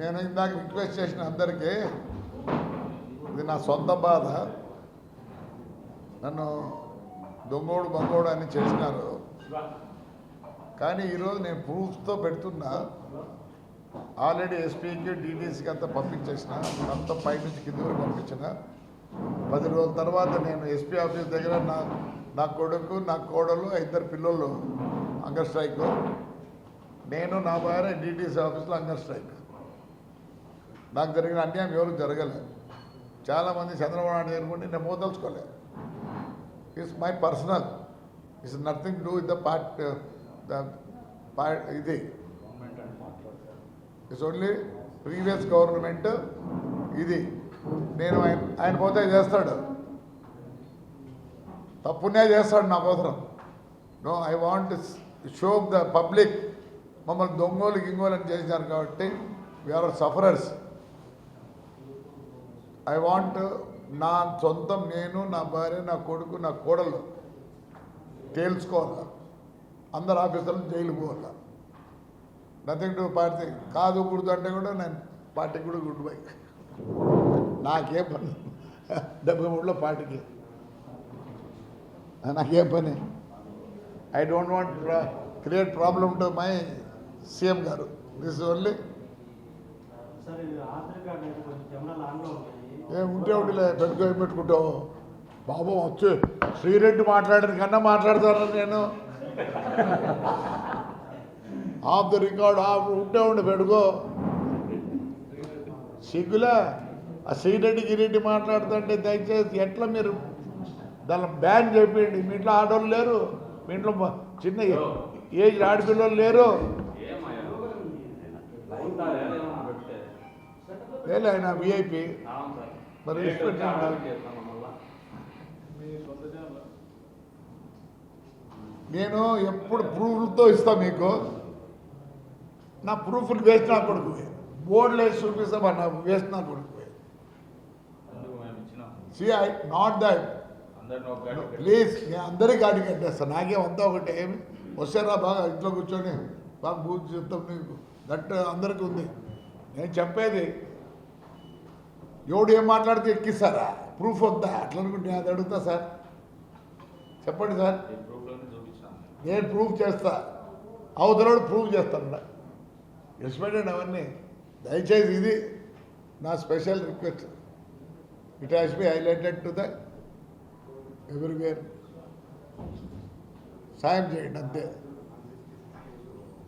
నేను ఇందాక రిక్వెస్ట్ చేసిన అందరికీ ఇది నా సొంత బాధ. నన్ను దొంగోడు బంగోడు అని చేసినారు. కానీ ఈరోజు నేను ప్రూఫ్తో పెడుతున్నా. ఆల్రెడీ ఎస్పీకి డీటీసీకి అంతా పంపించేసిన. అంతా పైనుంచి కింద వరకు పంపించిన. పది రోజుల తర్వాత నేను ఎస్పీ ఆఫీస్ దగ్గర నా నా కొడుకు నా కోడలు ఇద్దరు పిల్లలు అంగర్ స్ట్రైక్. నేను నా భార్య డీటీసీ ఆఫీస్లో అంగర్ స్ట్రైక్. నాకు జరిగిన అన్యాయం ఎవరు జరగలేదు చాలామంది చంద్రబాబు నాయుడు జరుగుంటే నేను మోదలుచుకోలేదు it's my personal it's nothing do with the part the ఇది. ఇట్స్ ఓన్లీ ప్రీవియస్ గవర్నమెంట్ ఇది. నేను ఆయన ఆయన పోతే చేస్తాడు. తప్పునే చేస్తాడు నా కోసం. No I want show the public మమ్మల్ని దొంగోలు గింగోలు అని చేసినారు కాబట్టి వీఆర్ సఫరర్స్ ఐ వాంట్ నా సొంతం నేను నా భార్య నా కొడుకు నా కోడలు తేల్చుకోవాలి? అందరు ఆఫీసర్లు జైలు పోవాలి? నథింగ్ టు పార్టీ కాదు కూడదు అంటే కూడా నేను పార్టీకి కూడా గుడ్ బై నాకే పని. డెబ్బై మూడులో పార్టీకి. నాకే పని. I don't want create problem to my CM గారు. దిస్ ఓన్లీ ఆధార్ కార్డు అయితే కొంచెం కెమెరాలు ఆన్లో ఉంటాయి ఏం ఉంటే ఉండిలే పెట్టుకో ఏం పెట్టుకుంటావు? బాబు వచ్చి. శ్రీరెడ్డి మాట్లాడిన కన్నా మాట్లాడతాను నేను? ఆఫ్ ద రికార్డ్ ఆఫ్ ఉంటే ఉండి పెట్టుకో సిగ్గులా? ఆ శ్రీరెడ్డి గిరెడ్డి మాట్లాడుతుంటే దయచేసి ఎట్లా మీరు దాన్ని బ్యాన్ చేయండి మీ ఇంట్లో ఆడవాళ్ళు లేరు. మీ ఇంట్లో చిన్న ఏజ్ ఆడపిల్లలు లేరు. లేలే ఆయన విఐపి మరి. నేను ఎప్పుడు ప్రూఫ్లతో ఇస్తా మీకు. నా ప్రూఫ్లు వేస్ట్ నా కొడుకు. బోర్డులు వేసి చూపిస్తా మరి నాకు వేస్ట్ నా కొడుకు see I not that please నేను అందరికీ గాడి కట్టేస్తాను నాకేం అంతా ఒకటి. ఏమి? వస్తారా? బాగా ఇంట్లో కూర్చొని. బాగా పూజ చెప్తాం నీకు. దట్ అందరికీ ఉంది. నేను చెప్పేది ఎవడు ఏం మాట్లాడితే ఎక్కిస్తారా? ప్రూఫ్ వద్దా? అట్లా అనుకుంటే నేను అది అడుగుతా సార్. చెప్పండి సార్. నేను ప్రూఫ్ చేస్తా. అవతలోడు ప్రూవ్ చేస్తాను ఎస్పెక్టెడ్ అవన్నీ. దయచేసి ఇది నా special request it has be highlighted to the everywhere సాయం చేయండి అంతే.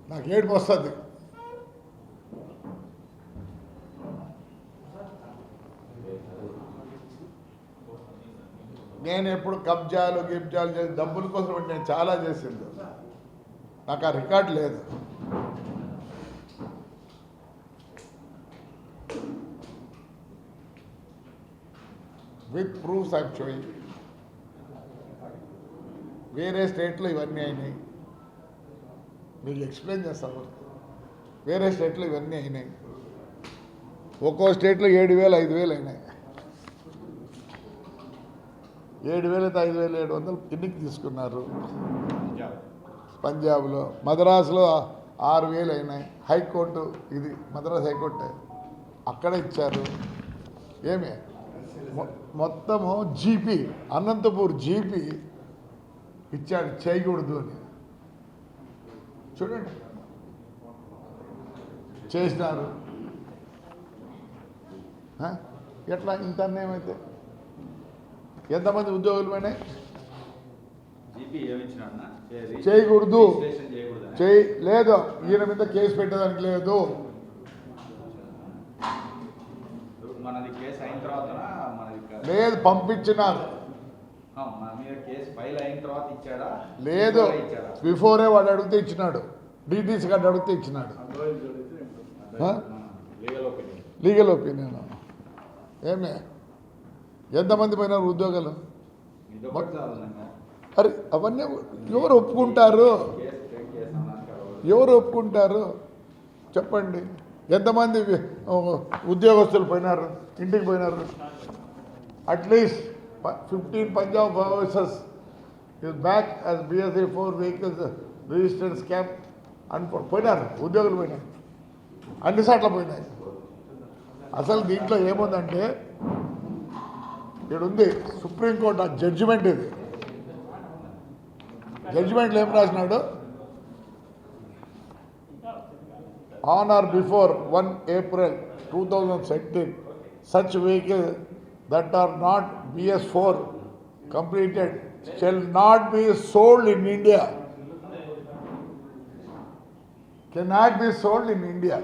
నాకు ఏడుపు వస్తుంది. నేను ఎప్పుడు కబ్జాలు గిబ్జాలు చేసి డబ్బుల కోసం నేను చాలా చేసింది నాకు ఆ రికార్డ్ లేదు. With proofs I'm showing. వేరే స్టేట్లో ఇవన్నీ అయినాయి. మీకు ఎక్స్ప్లెయిన్ చేస్తాను వేరే స్టేట్లో ఇవన్నీ అయినాయి. ఒక్కో స్టేట్లో ఏడు వేలు ఐదు వేలు అయినాయి. ఏడు వేలు ఐదు వేలు ఏడు వందలు ఎన్నికి తీసుకున్నారు. పంజాబ్లో. మద్రాసులో ఆరు వేలు అయినాయి. హైకోర్టు ఇది మద్రాస్ హైకోర్టు. అక్కడ ఇచ్చారు. ఏమి? మొత్తము జీపీ అనంతపూర్ జీపీ ఇచ్చాడు చేయకూడదు అని. చూడండి. చేసినారు? ఎట్లా ఇంత అయితే? ఎంతమంది ఉద్యోగులు పోయినాయి? చేయకూడదు. చేయి లేదు. ఈయన మీద కేసు పెట్టడానికి లేదు. మనది కేసు అయిన తర్వాత మనది క- లేదు పంపించినారు. ఆ, మన మీద కేసు ఫైల్ అయిన తర్వాత ఇచ్చాడా? లేదు. బిఫోరే వాడు అడిగితే ఇచ్చినాడు. డీటీసీ గారు అడిగితే ఇచ్చినాడు. ఆ? Legal opinion. Legal opinion? ఏమే? ఎంతమంది పోయినారు ఉద్యోగాలు? అరే అవన్నీ ఎవరు ఒప్పుకుంటారు. ఎవరు ఒప్పుకుంటారు? చెప్పండి. ఎంతమంది ఉద్యోగస్తులు పోయినారు? ఇంటికి పోయినారు? At least fifteen Punjab officers is back as BSA four vehicles registered scam అని పోయినారు. ఉద్యోగులు పోయినారు అన్ని సార్లు పోయినాయి. అసలు దీంట్లో ఏముందంటే ఉంది సుప్రీంకోర్టు జడ్జిమెంట్ ఇది. జడ్జిమెంట్లు ఏం రాసినాడు? On or before one April two thousand seventeen such vehicle that are not BS four completed shall not be sold in India can not be sold in India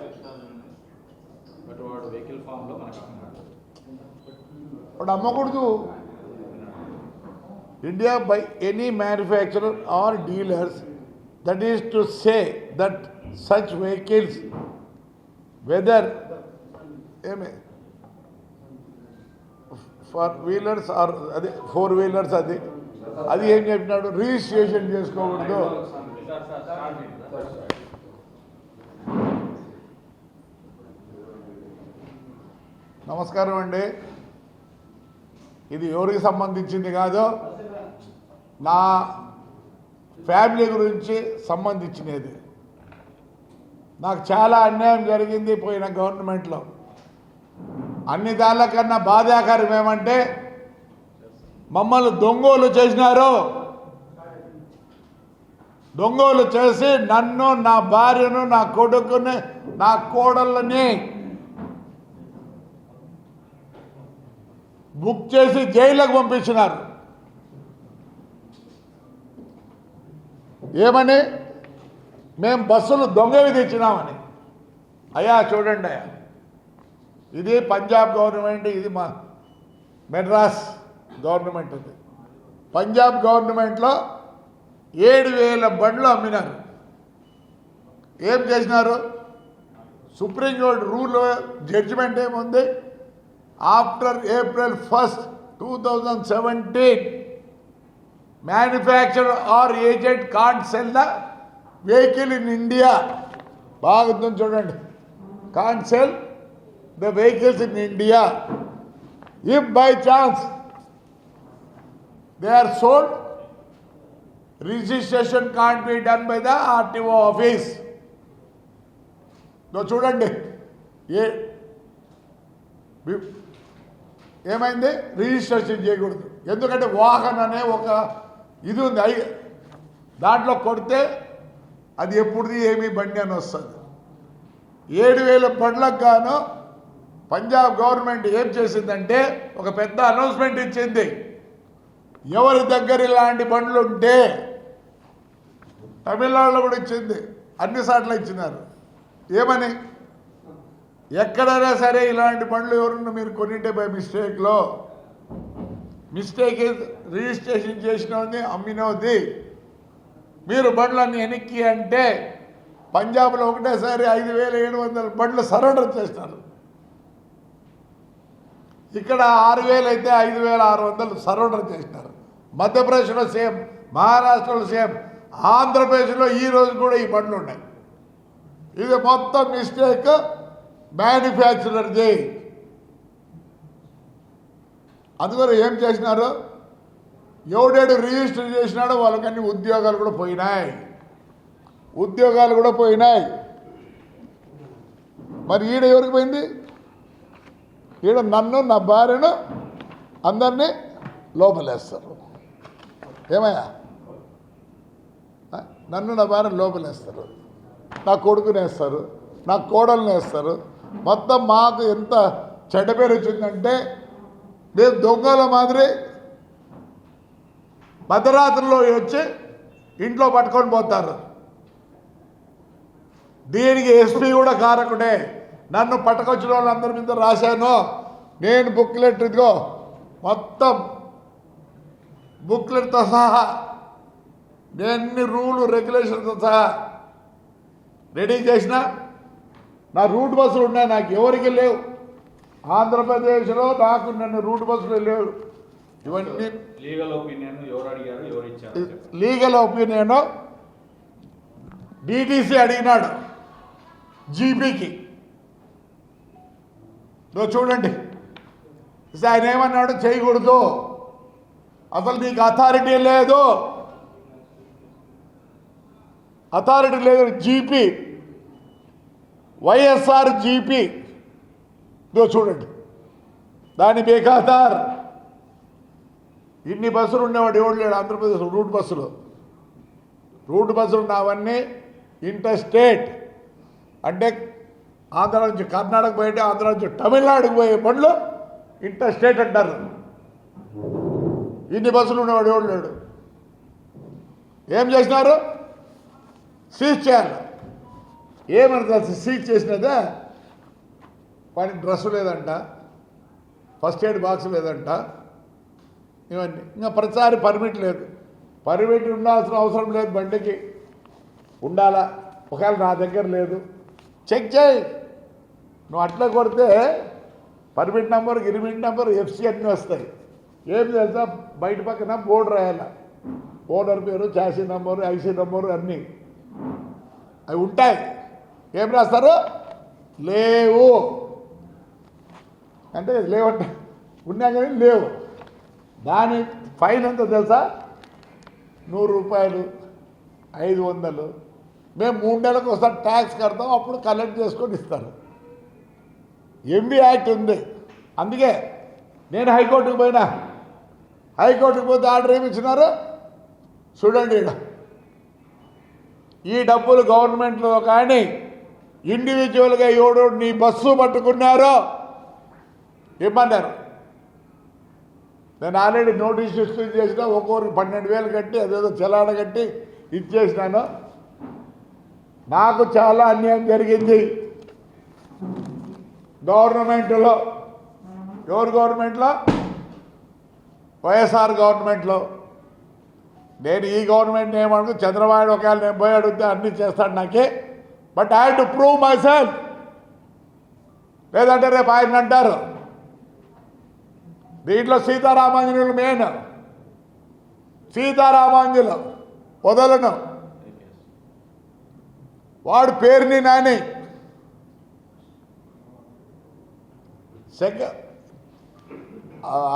but వాడు అమ్మకూడదు. India by any manufacturer or dealers that is to say that such vehicles whether ఏమే? Four wheelers or అదే four wheelers అది. అది ఏం చెప్పినాడు? Registration చేసుకోకూడదు. నమస్కారం అండి. ఇది ఎవరికి సంబంధించింది కాదు? నా ఫ్యామిలీ గురించి సంబంధించినది. నాకు చాలా అన్యాయం జరిగింది పోయిన గవర్నమెంట్లో. అన్ని దానికన్నా బాధాకరం ఏమంటే మమ్మల్ని దొంగోలు చేసినారు. దొంగోలు చేసి నన్ను నా భార్యను నా కొడుకుని నా కోడళ్ళని బుక్ చేసి జైలుకు పంపించినారు. ఏమని? మేము బస్సులు దొంగవి తెచ్చినామని. అయ్యా చూడండి అయ్యా. ఇది పంజాబ్ గవర్నమెంట్ ఇది మా మెడ్రాస్ గవర్నమెంట్ ఇది పంజాబ్ గవర్నమెంట్లో ఏడు వేల బండ్లు అమ్మినారు. ఏం చేసినారు? సుప్రీంకోర్టు రూల్ జడ్జిమెంట్ ఏముంది? after April first two thousand seventeen manufacture or agent can't sell the vehicle in India బాగుందని చూడండి can't sell the vehicles in India if by chance they are sold registration can't be done by the RTO office ఇదో చూడండి ఏ వి- ఏమైంది? Registration చేయకూడదు. ఎందుకంటే వాహన్ అనే ఒక ఇది ఉంది. అయి దాంట్లో కొడితే అది ఎప్పుడుది ఏమి బండి అని వస్తుంది. ఏడు వేల బండ్లకు గాను పంజాబ్ గవర్నమెంట్ ఏం చేసిందంటే ఒక పెద్ద అనౌన్స్మెంట్ ఇచ్చింది. ఎవరి దగ్గర ఇలాంటి బండ్లు ఉంటే తమిళనాడులో కూడా ఇచ్చింది. అన్ని సార్లు ఇచ్చినారు. ఏమని? ఎక్కడైనా సరే ఇలాంటి బండ్లు ఎవరన్నా మీరు కొనింటే బై మిస్టేక్లో మిస్టేక్ రిజిస్ట్రేషన్ చేసినది అమ్మినది. మీరు బండ్లన్నీ వెనక్కి అంటే పంజాబ్లో ఒకటేసారి ఐదు వేల ఏడు వందల బండ్లు సరెండర్ చేస్తారు. ఇక్కడ ఆరు వేలు అయితే ఐదు వేల ఆరు వందలు సరెండర్ చేసినారు. మధ్యప్రదేశ్లో సేమ్ మహారాష్ట్రలో సేమ్ ఆంధ్రప్రదేశ్లో ఈ రోజు కూడా ఈ బండ్లు ఉన్నాయి. ఇది మొత్తం మిస్టేక్ మ్యానుఫ్యాక్చరర్ది అందువల్ల ఏం చేసినారు? ఎవడేడు రిజిస్టర్ చేసినాడో వాళ్ళకన్నీ ఉద్యోగాలు కూడా పోయినాయి. ఉద్యోగాలు కూడా పోయినాయి. మరి ఈడ ఎవరికి పోయింది? ఈడ నన్ను నా భార్యను అందరినీ లోపలేస్తారు. ఏమయ్యా? నన్ను నా భార్యను లోపలేస్తారు. నా కొడుకునేస్తారు నా కోడలు వేస్తారు. మొత్తం మాకు ఎంత చెడ్డ పేరు వచ్చిందంటే మేము దొంగల మాదిరి మధ్యరాత్రిలో వచ్చి ఇంట్లో పట్టుకొని పోతారు. దీనికి ఎస్పీ కూడా కారకుడే. నన్ను పట్టుకొచ్చిన వాళ్ళందరి మీద రాశాను. నేను బుక్లెట్ ఇదిగో మొత్తం బుక్లెట్తో సహా నేను రూలు రెగ్యులేషన్తో సహా రెడీ చేసిన. నా రూట్ బస్సులు ఉన్నాయి నాకు ఎవరికి లేవు. ఆంధ్రప్రదేశ్లో నాకు నన్ను రూట్ బస్సులు లేవు ఇవన్నీ లీగల్ ఒపీనియన్ ఎవరు అడిగారు ఎవరు ఇచ్చారు లీగల్ ఒపీనియన్ డిటిసి అడిగినాడు జీపీకి చూడండి. ఆయన ఏమన్నాడు? చేయకూడదు. అసలు నీకు అథారిటీ లేదు. అథారిటీ లేదు. GP YSR GP. ఇదో చూడండి. దాని బేఖాతార్. ఇన్ని బస్సులు ఉండేవాడు ఎవడు లేడు? ఆంధ్రప్రదేశ్ రూట్ బస్సులు. రూట్ బస్సులు ఉన్నవన్నీ ఇంటర్ స్టేట్ అంటే ఆంధ్ర నుంచి కర్ణాటక పోయి ఆంధ్ర నుంచి తమిళనాడుకు పోయే బండ్లు ఇంటర్ స్టేట్ అంటారు. ఇన్ని బస్సులు ఉన్నవాడు ఎవడు లేడు? ఏం చేసినారు? సీజ్ చేయాలి. ఏమని సీజ్ చేసినదా వాడి డ్రెస్ లేదంట. ఫస్ట్ ఎయిడ్ బాక్స్ లేదంట. ఇవన్నీ. ఇంకా ప్రతిసారి పర్మిట్ లేదు. పర్మిట్ ఉండాల్సిన అవసరం లేదు బండికి. ఉండాలా? ఒకవేళ నా దగ్గర లేదు. చెక్ చేయి. నువ్వు అట్లా కొడితే పర్మిట్ నెంబర్ గిరిమిట్ నెంబర్ ఎఫ్సి అన్నీ వస్తాయి. ఏం తెలుసా? బయట పక్కన బోర్డు రాయాల. ఓనర్ పేరు చాసీ నెంబరు ఐసీ నెంబరు అన్నీ. అవి ఉంటాయి. ఏం రాస్తారు? లేవు. అంటే లేవంట ఉన్నా కానీ లేవు. దాని ఫైన్ ఎంత తెలుసా? నూరు రూపాయలు ఐదు వందలు. మేము మూడు నెలలకు ఒకసారి ట్యాక్స్ కడతాం అప్పుడు కలెక్ట్ చేసుకొని ఇస్తారు. ఎంబీ యాక్ట్ ఉంది. అందుకే నేను హైకోర్టుకు పోయినా. హైకోర్టుకు పోతే ఆర్డర్ ఏమి ఇచ్చినారు? చూడండి ఈ డబ్బులు గవర్నమెంట్లో కానీ ఇండివిజువల్గా ఎవడు నీ బస్సు పట్టుకున్నారో ఇమ్మన్నారు నేను ఆల్రెడీ నోటీస్ ఇష్యూ చేసిన ఒక్కొక్కరికి పన్నెండు వేలు కట్టి అదేదో చలాడ కట్టి ఇచ్చేసినాను నాకు చాలా అన్యాయం జరిగింది గవర్నమెంట్లో ఎవరు గవర్నమెంట్లో వైఎస్ఆర్ గవర్నమెంట్లో నేను ఈ గవర్నమెంట్ ఏమనుకో చంద్రబాబు ఒకవేళ నేను పోయి అడిగితే అన్నీ చేస్తాడు నాకే but I to prove myself లేదంటే రేపు ఆయన అంటారు. దీంట్లో సీతారామాంజనులు మెయిన్ సీతారామాంజులు వదలను. వాడు పేరుని నాని. సెక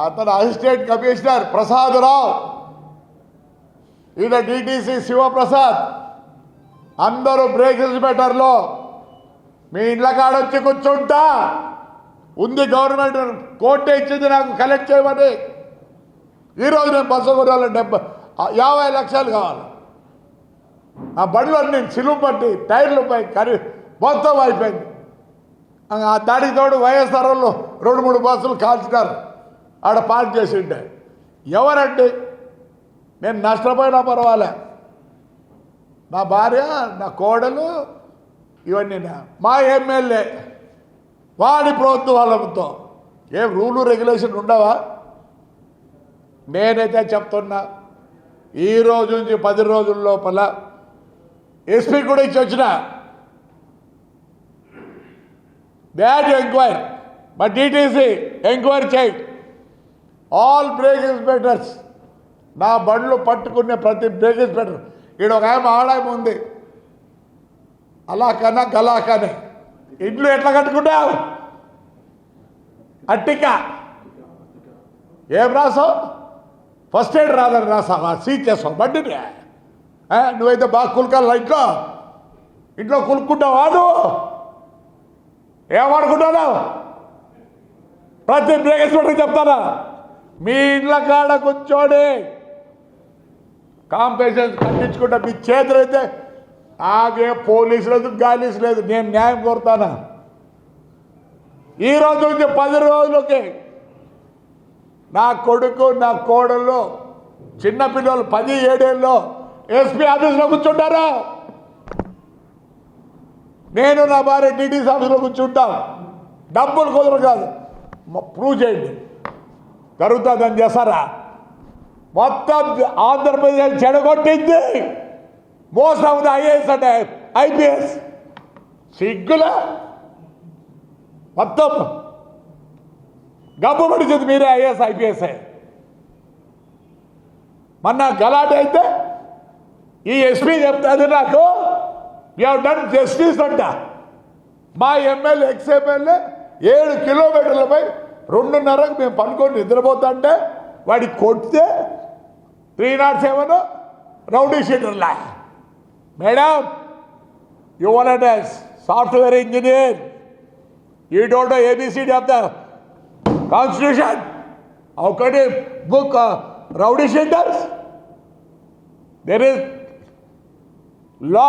అతను అసిస్టెంట్ కమిషనర్ ప్రసాదరావు. ఈయన డిటీసీ శివప్రసాద్. అందరూ బ్రేక్ ఇన్స్పెక్టర్లో మీ ఇండ్ల కాడొచ్చి కూర్చుంటా. ఉంది గవర్నమెంట్ కోర్టే ఇచ్చింది నాకు కలెక్ట్ చేయమని. ఈరోజు నేను బస్సు కొనాలి డెబ్బై యాభై లక్షలు కావాలి. ఆ బండిలో నేను సిలువు పట్టి టైర్లు పై కరి మొత్తం అయిపోయింది. ఆ దానికి తోడు వైఎస్ఆర్ వాళ్ళు రెండు మూడు బస్సులు కాల్చినారు. ఆడ పార్క్ చేసి ఉంటే ఎవరండి? నేను నష్టపోయినా పర్వాలే. నా భార్య నా కోడలు ఇవన్నీ మా ఎమ్మెల్యే వాడి ప్రభుత్వాలతో ఏం రూలు రెగ్యులేషన్ ఉండవా? నేనైతే చెప్తున్నా ఈ రోజు నుంచి పది రోజుల లోపల ఎస్పీ కూడా ఇచ్చి వచ్చిన. బ్యాడ్ ఎంక్వైరీ మా డీటీసీ ఎంక్వైరీ చేయి. ఆల్ బ్రేక్ ఇన్స్పెక్టర్స్ నా బండ్లు పట్టుకునే ప్రతి బ్రేక్ ఇన్స్పెక్టర్ ఈడ ఒక ఆమె ఆడాయం ఉంది అలా కన్నా గలా కానీ ఇంట్లో ఎట్లా కట్టుకుంటావు? అట్టిక. ఏం రాసావు? ఫస్ట్ ఎయిడ్ రాదని రాసావా? సీ చేసావు? బండిని. నువ్వైతే బాగా కులకాల ఇంట్లో? ఇంట్లో కులుక్కుంటావు నువ్వు? ఏమనుకుంటున్నావు ప్రతి బ్రేక్ ఇన్స్పెక్టర్ చెప్తానా? మీ ఇంట్లో కాడ కూర్చోడే. కాంపెన్సేషన్ కట్టించుకుంటే మీ చేతులు అయితే ఆగే పోలీసు లేదు గాలీసు లేదు. నేను న్యాయం కోరుతానా? ఈ రోజు నుంచి పది రోజులకి నా కొడుకు నా కోడళ్ళు చిన్నపిల్లలు పది ఏడేళ్ళు ఎస్పీ ఆఫీస్లో కూర్చుంటారా? నేను నా భార్య టీడీసీ ఆఫీస్లో కూర్చుంటాం. డబ్బులు కుదరదు కాదు. ప్రూవ్ చేయండి. జరుగుతుందని చేస్తారా? మొత్తం ఆంధ్రప్రదేశ్ చెడగొట్టింది. మోస్ట్ ఆఫ్ ద ఐఏఎస్ అంటే ఐపీఎస్. సిగ్గుల? మొత్తం గబ్బు పడిచింది మీరే ఐఏఎస్ ఐపీఎస్ మొన్న గలాట అయితే ఈ ఎస్పీ చెప్తాది నాకు యూ డన్ జస్టిస్ అంట. మా ఎమ్మెల్యే ఎక్స్ ఎమ్మెల్యే ఏడు కిలోమీటర్లపై రెండున్నరకు మేము పనుకొని నిద్రపోతుంటే వాడికి కొడితే three not seven rowdy షీటర్లా madam you want software engineer you don't ABCD of the constitution ఒకటి book rowdy you there is law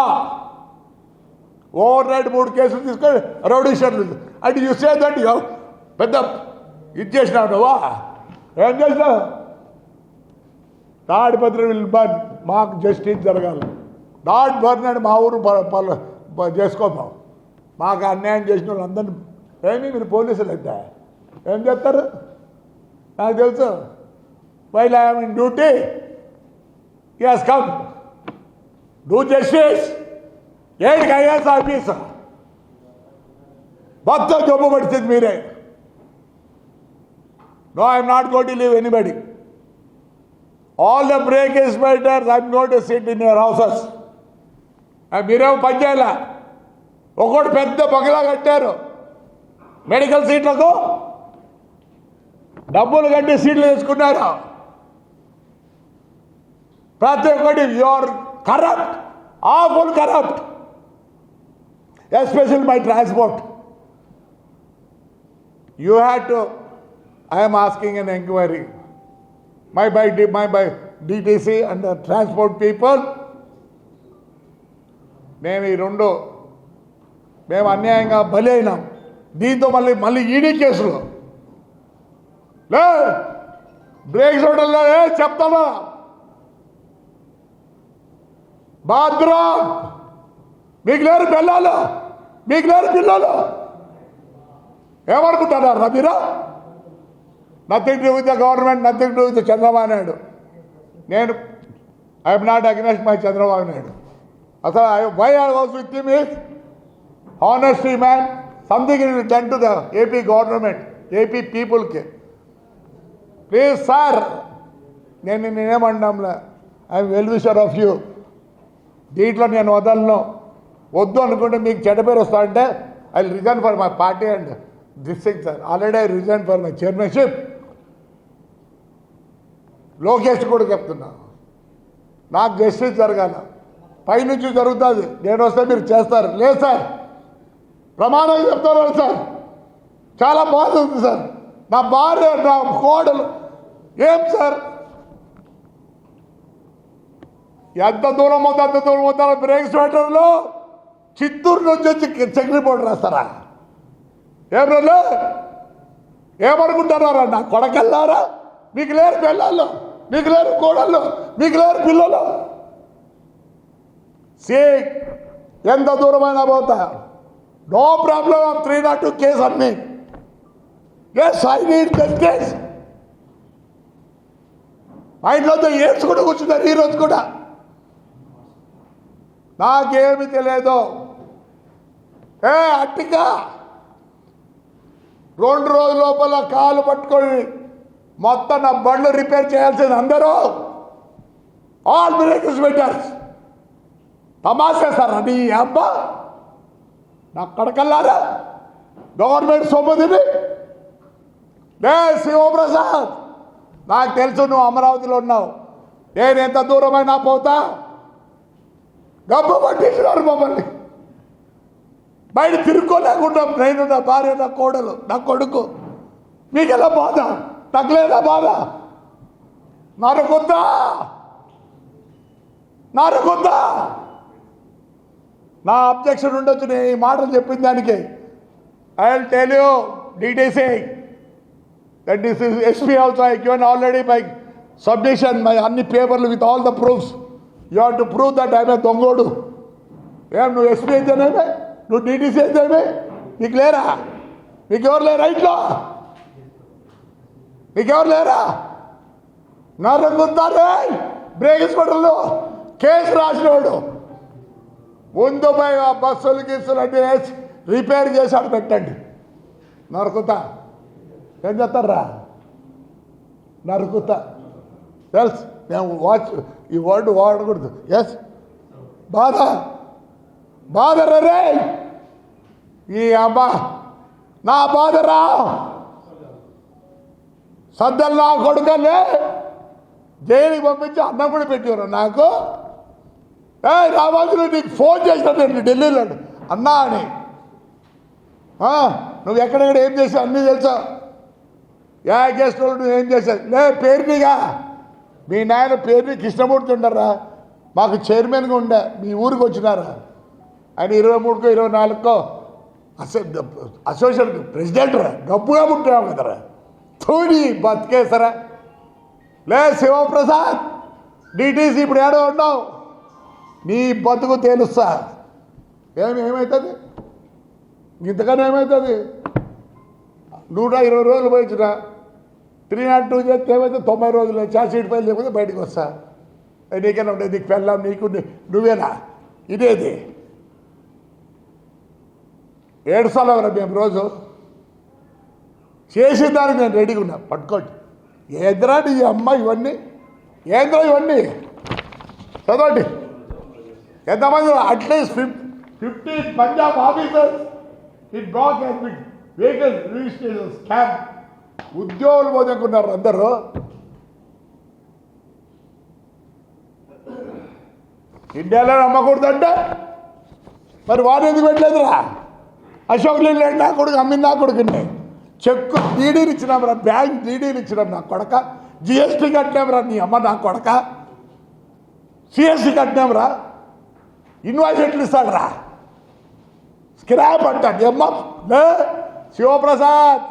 overnight మూడు కేసులు తీసుకొని రౌడీ షీటర్లు అంటే యూ సే దట్ పెద్ద ఇది చేసినావు నువ్వా? ఏం చేసినావు? తాడిపత్రి విల్ బర్న్ మాకు జస్టిస్ జరగాలి. నాట్ బర్న్ అని మా ఊరు ప- మాకు అన్యాయం చేసిన వాళ్ళందరినీ ఏమి మీరు పోలీసులు అయితే? ఏం చేస్తారు? నాకు తెలుసు. While I'm in duty as come do justice ఏంటి ఐఎస్ ఆఫీసర్ మొత్తం జబ్బు పడుతుంది మీరే. No I'm not got to leave anybody all the brake is better I'm got to sit in your houses మీరేమో పని చేయాల ఒకటి పెద్ద బగలా కట్టారు. మెడికల్ సీట్లకు డబ్బులు కట్టి సీట్లు తీసుకున్నారు. ప్రతి ఒక్కటి your corrupt awful corrupt especial my transport you had to I'm asking an enquiry my by my by DTC and the transport people. మేము ఈ రెండు మేము అన్యాయంగా బలి అయినాం. దీంతో మళ్ళీ మళ్ళీ ఈడీ కేసులు. లే బ్రేక్స్ హోటల్లో ఏ చెప్తావా? బాద్రా మీకు లేరు పిల్లలు. మీకు లేరు పిల్లలు. ఏమనుకుంటున్నారు మీరు? Nothing to with the government nothing to with Chandrababu Naidu నేను I'm not against my Chandrababu Naidu అసలు why I was with him is honesty man something is done to the AP government AP పీపుల్కి please sir నేను నేనేమన్నాంలే I'm well wisher of you దీంట్లో నేను వదలను. వద్దు అనుకుంటే మీకు చెడ్డ పేరు వస్తా అంటే I resign for my party and this thing sir already I resign for my chairmanship Lokesh కూడా చెప్తున్నా. నాకు జస్టిస్ జరగాల. పైనుంచి జరుగుతుంది. నేను వస్తే మీరు చేస్తారు. లేదు సార్. ప్రమాణం చెప్తున్నారు సార్. చాలా బాధ ఉంది సార్. నా భార్య నా కోడలు. ఏం సార్? ఎంత దూరం అవుతా అంత దూరం అవుతారా బ్రేక్ స్వెటర్లో చిత్తూరు నుంచి వచ్చి చెక్ రిపోర్ట్ రాస్తారా? ఏం రోజు ఏమనుకుంటున్నారా? నా కొడకెళ్ళారా మీకు లేరు పిల్లలు మీకు లేరు కోడళ్ళు మీకు లేరు పిల్లలు. సి ఎంత దూరమైనా పోతా. No problem of three not two case అన్ని ఎస్ ఐ నీడ్ జస్టిస్ మా ఇంట్లో ఏడ్చుకుంటూ కూర్చున్నారు ఈరోజు కూడా. నాకేమి తెలియదు ఏ అట్టిగా రెండు రోజుల లోపల కాలు పట్టుకొని మొత్తం నా బండ్లు రిపేర్ చేయాల్సింది అందరూ. ఆల్ బ్రేకర్స్ పెట్టారు. తమాషేస్తారు అది అబ్బా. నా కడకల్లారా? గవర్నమెంట్ సొమ్ముదిని లే శివప్రసాద్ నాకు తెలుసు నువ్వు అమరావతిలో ఉన్నావు. నేను ఎంత దూరమైనా పోతా. గబ్బు పట్టించినారు మమ్మల్ని. బయట తిరుక్కోలేకుండా నేను నా భార్య నా కోడలు నా కొడుకు. మీకెలా బాధ? నాకు లేదా బాధ? నరకొద్దా? నరకొద్దా? నా అబ్జెక్షన్ ఉండొచ్చు నేను ఈ మాటలు చెప్పిన దానికి. I will tell you details that this is SP also I given already by submission my అన్ని పేపర్లు with all the proofs you have to prove that I'm a దొంగోడు. ఏం నువ్వు ఎస్పీ అయితేనేమే? నువ్వు డీటీసీ అయితేనే నీకు లేరా? నీకు ఎవరు లేరు రైట్లో నీకెవరు లేరా? నరకుంటారే బ్రేక్ హాస్పిటల్లో కేసు రాసినవాడు ముందు పోయి ఆ బస్సులు గిస్సులు అన్నీ వేసి రిపేర్ చేశాడు పెట్టండి. నరుకుతా ఏం చేస్తారా నరుకుతా తెలుసు మేము వాచ్ ఈ వర్డ్ వాడకూడదు. ఎస్ బాధ? బాధ రే. ఈ అమ్మ నా బాధ రా. సద్దలు నా కొడుకనే జైలుకి పంపించి అన్నం కూడా పెట్టారు నాకు. ఏ రావాల్సిన నీకు ఫోన్ చేసినా ఢిల్లీలో అన్నా అని. నువ్వు ఎక్కడెక్కడ ఏం చేసావు అన్నీ తెలుసా? యా గెస్ట్ నువ్వు ఏం చేసావు? లే పేరునిగా. మీ నాయన పేరుని కృష్ణమూర్తి ఉండరా? మాకు చైర్మన్గా ఉండే మీ ఊరికి వచ్చినారా? ఆయన ఇరవై మూడుకో ఇరవై నాలుగుకో అసో అసోసియేషన్ ప్రెసిడెంట్ రా. డబ్బుగా పుట్టావు కదరా. తోడి బతికేసరా లే శివప్రసాద్ డిటీసీ ఇప్పుడు ఏడో ఉన్నావు. నీ బతుకు తేలుస్తా. ఏమి ఏమవుతుంది ఇంతకన్నా ఏమవుతుంది నూట ఇరవై రోజులు పోయించిన త్రీ నాట్ టూ చేస్తే ఏమైతే తొంభై రోజులు ఛార్జ్ షీట్ ఫైల్ లేకపోతే బయటకు వస్తా. నీకైనా ఉండేది? నీకు పెళ్ళాం నీకు నువ్వేనా? ఇదేది. ఏడు మేము రోజు. చేసేదానికి నేను రెడీగా ఉన్నా. పట్టుకోండి. ఏదరా నీ అమ్మ ఇవన్నీ? ఏంద్రా ఇవన్నీ? చదవండి. ఎంతమంది at least fif fifty Punjab officers in block has been vehicle registration scam ఉద్యోగులు పోదనుకున్నారు అందరూ. ఇండియాలో నమ్మకూడదంటే? మరి వాడు ఎందుకు పెట్టలేదురా? అశోక్ లేండి నా కొడుకు అమ్మింది నా కొడుకున్నాయి చెక్కు డీడీలు ఇచ్చినాం రా బ్యాంక్ డీడీలు ఇచ్చినాం నా కొడక. జిఎస్టీ కట్టినాం రా నీ అమ్మ నా కొడక. సిఎస్టీ కట్టినాం రా. ఇన్వాయిస్ ఎట్లు ఇస్తాడరా స్క్రాప్ అంటాడు అమ్మ. శివప్రసాద్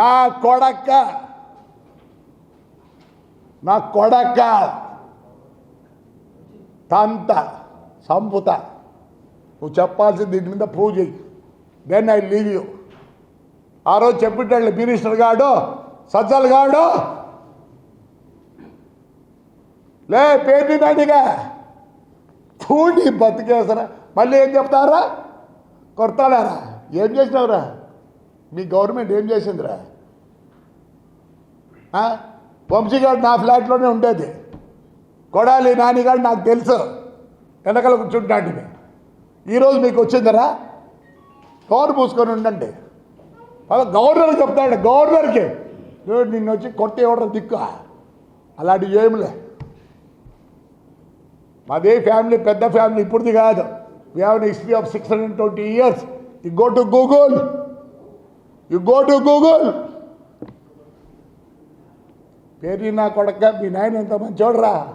నా కొడక్క నా కొడక్క తంత సంపుత. నువ్వు చెప్పాల్సింది దీని మీద ప్రూవ్ చేయి. దెన్ ఐ లీవ్ యూ ఆ రోజు చెప్పిట్టాడు మినిస్టర్ గాడు సజ్జల్ గాడు. లే పేరు దానిగా. చూడి బతికేసరా. మళ్ళీ ఏం చెప్తారా? కొడతాడారా? ఏం చేసినావురా? మీ గవర్నమెంట్ ఏం చేసిందిరా? వంశీగాడు నా ఫ్లాట్లోనే ఉండేది. కొడాలి నానిగాడు నాకు తెలుసు. వెనకాల కూర్చుంటాంటి ఈరోజు మీకు వచ్చిందరా? తోరు పూసుకొని ఉండండి. అలా గవర్నర్ చెప్తాడు గవర్నర్కి. "ఏయ్, నిన్ను వచ్చి కొట్టి ఇవ్వడం దిక్కు? అలాంటివి ఏమిలే. మాదే ఫ్యామిలీ పెద్ద ఫ్యామిలీ ఇప్పుడుది కాదు. We have history of six hundred twenty years you go to Google you go to Google పేరు నా కొడక మీ నాయన ఎంత మంచోడరా?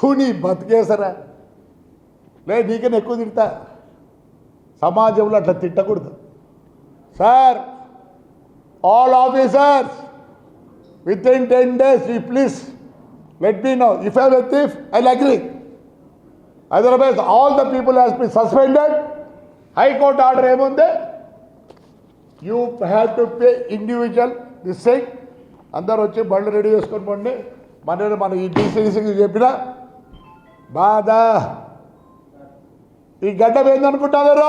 తుని బతికేసరా లే నీకన్నా ఎక్కువ తిడతా. సమాజంలో అట్లా తిట్టకూడదు. Sir all officers within ten days ఈ please let me know if I thief I agree otherwise all the people has be suspended high court order ఏముంది? You have to pay individual this thing అందరు వచ్చి బండ్లు ready చేసుకొని పండి. మన మన ఈ డీసీసీకి చెప్పిన. బాధ. ఈ గడ్డ ఏందనుకుంటారు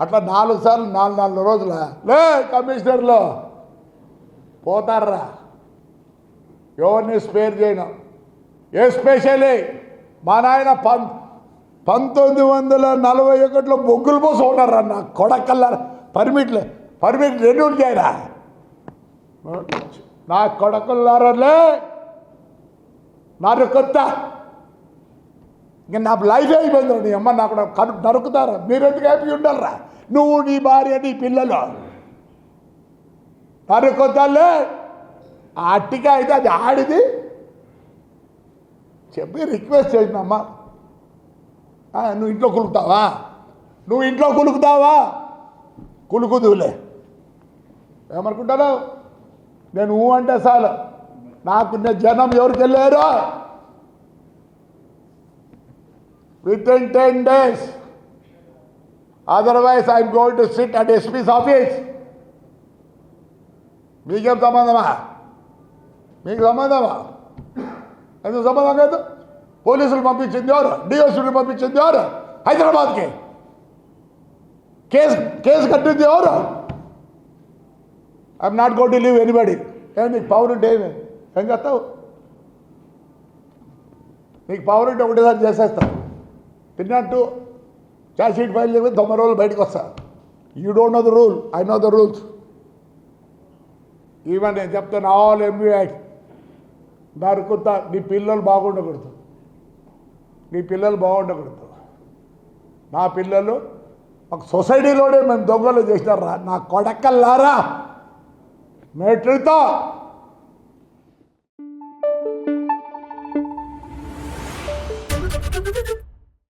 అట్లా నాలుగు సార్లు నాలుగు నాలుగు రోజుల లే కమిషనర్లో పోతారా ఎవరిని స్పేర్ చేయను. ఎస్పెషలీ మా నాయన పం పంతొమ్మిది వందల నలభై ఒకటిలో బొగ్గులు పోసి ఉన్నారా నా కొడకల్ల. పర్మిట్లే పర్మిట్ రెన్యూల్ చేయరా. నా కొడకల్లారలే నాకు కొత్త ఇంక నా లైఫ్ అయిపోయింది నీ అమ్మ నాకు కను నరుకుతారా? మీరు ఎందుకు హ్యాపీ ఉండాలరా? నువ్వు నీ భార్య నీ పిల్లలు. నరుకుతాలే. ఆ అట్టిక అయితే అది ఆడిది. చెప్పి రిక్వెస్ట్ చేసినమ్మా ఆ, నువ్వు ఇంట్లో కులుకుతావా? నువ్వు ఇంట్లో కులుకుతావా? కులుకుదులే ఏమనుకుంటాను నేను ఊ అంటే చాలు. నాకున్న జనం ఎవరికి వెళ్ళారో? Within ten days otherwise I'm going to sit at SP's office మీకేం సంబంధమా? మీకు సంబంధమా? ఎందుకు సంబంధం కాదు పోలీసులు పంపించింది ఎవరు? డిఎస్పీని పంపించింది ఎవరు? హైదరాబాద్కి. కేసు కేసు కట్టింది ఎవరు? I'm not go to leave anybody ఏమి నీకు పవర్ ఉంటే ఏమి? ఏం చేస్తావు? నీకు పవర్ ఉంటే ఒకటేసారి చేసేస్తావు. తిన్నట్టు ఛార్జ్ షీట్ ఫైల్ చెప్పి తొమ్మిది రోజులు బయటకు వస్తా. You don't know the rule I know the rules even నేను చెప్తాను ఆల్ ఎంబీ యాక్ట్ నరుకుతా నీ పిల్లలు బాగుండకూడదు. నీ పిల్లలు బాగుండకూడదు. నా పిల్లలు ఒక సొసైటీలోనే మేము దొంగలు చేసినారా? నా కొడకల్లారా? మెట్రితో